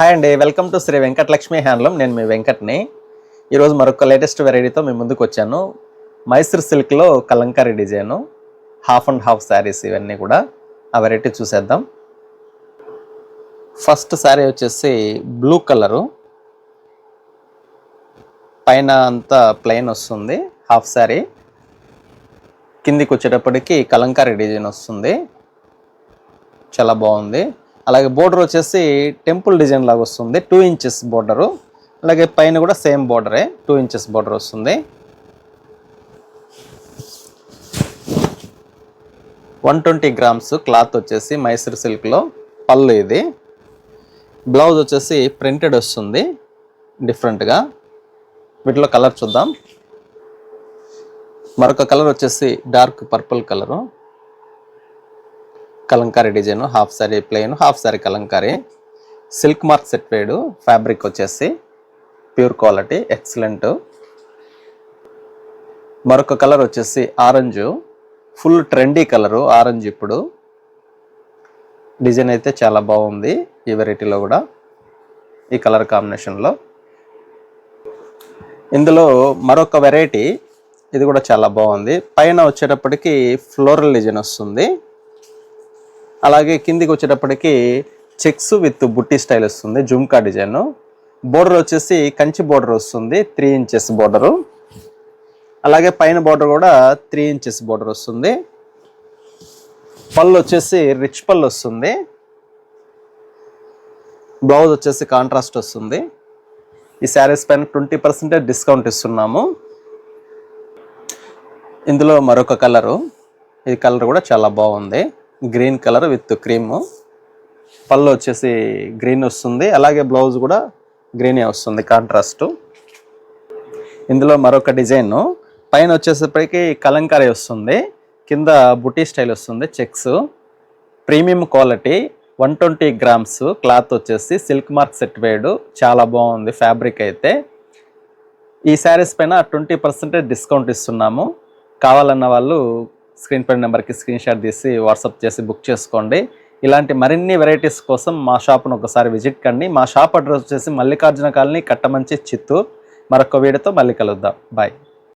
Hi అండి welcome to Sri Venkatalakshmi handloom నేను మీ వెంకట్ని. ఈరోజు మరొక లేటెస్ట్ వెరైటీతో మీ ముందుకు వచ్చాను. మైసూర్ సిల్క్లో Kalamkari design half and half saris ఇవన్నీ కూడా. ఆ వెరైటీ చూసేద్దాం. ఫస్ట్ శారీ వచ్చేసి బ్లూ కలరు పైన అంతా ప్లెయిన్ వస్తుంది హాఫ్ శారీ కిందికి వచ్చేటప్పటికి కలంకారీ డిజైన్ వస్తుంది. చాలా బాగుంది. అలాగే బోర్డర్ వచ్చేసి టెంపుల్ డిజైన్ లాగా వస్తుంది. టూ ఇంచెస్ బోర్డరు అలాగే పైన కూడా సేమ్ బోర్డరే టూ ఇంచెస్ బోర్డర్ వస్తుంది. వన్ ట్వంటీ గ్రామ్స్ క్లాత్ వచ్చేసి మైసూర్ సిల్క్లో పళ్ళు ఇది. బ్లౌజ్ వచ్చేసి ప్రింటెడ్ వస్తుంది. డిఫరెంట్గా వీటిలో కలర్ చూద్దాం. మరొక కలర్ వచ్చేసి dark purple colour Kalamkari design half sari plain half sari Kalamkari. Silk mark set వేడు ఫ్యాబ్రిక్ వచ్చేసి ప్యూర్ క్వాలిటీ ఎక్సలెంట్. మరొక కలర్ వచ్చేసి orange. Full trendy colour orange ఇప్పుడు. డిజైన్ అయితే చాలా బాగుంది ఈ వెరైటీలో కూడా ఈ కలర్ కాంబినేషన్లో. ఇందులో మరొక వెరైటీ ఇది కూడా చాలా బాగుంది. పైన వచ్చేటప్పటికి ఫ్లోరల్ డిజైన్ వస్తుంది. అలాగే కిందికి వచ్చేటప్పటికి చెక్స్ విత్ బుట్టి స్టైల్ వస్తుంది జుమ్కా డిజైన్. బోర్డర్ వచ్చేసి కంచి బోర్డర్ వస్తుంది త్రీ ఇంచెస్ బోర్డరు. అలాగే పైన బోర్డర్ కూడా త్రీ ఇంచెస్ బోర్డర్ వస్తుంది. పళ్ళు వచ్చేసి రిచ్ పళ్ళు వస్తుంది. బ్లౌజ్ వచ్చేసి కాంట్రాస్ట్ వస్తుంది. ఈ శారీస్ పైన ట్వంటీ పర్సెంటేజ్ డిస్కౌంట్ ఇస్తున్నాము. ఇందులో మరొక కలరు. ఈ కలర్ కూడా చాలా బాగుంది. Green colour with cream. పళ్ళు వచ్చేసి గ్రీన్ వస్తుంది. అలాగే బ్లౌజ్ కూడా గ్రీనే వస్తుంది కాంట్రాస్ట్. ఇందులో మరొక డిజైన్. పైన వచ్చేసప్పటికి కలంకారీ వస్తుంది. కింద బుటీ స్టైల్ వస్తుంది checks. Premium quality one twenty grams cloth వచ్చేసి సిల్క్ మార్క్ సెట్ వేడు చాలా బాగుంది ఫ్యాబ్రిక్ అయితే. ఈ శారీస్ పైన ట్వంటీ పర్సెంటేజ్ డిస్కౌంట్ ఇస్తున్నాము. కావాలన్న వాళ్ళు స్క్రీన్ పై నెంబర్కి స్క్రీన్ షాట్ తీసి వాట్సాప్ చేసి బుక్ చేసుకోండి. ఇలాంటి మరిన్ని వెరైటీస్ కోసం మా షాప్ను ఒకసారి విజిట్ కండి. మా షాప్ అడ్రస్ వచ్చేసి మల్లికార్జున కాలనీ కట్టమంచి చిత్తూరు. మరొక వీడియోతో మళ్ళీ కలుద్దాం. బాయ్.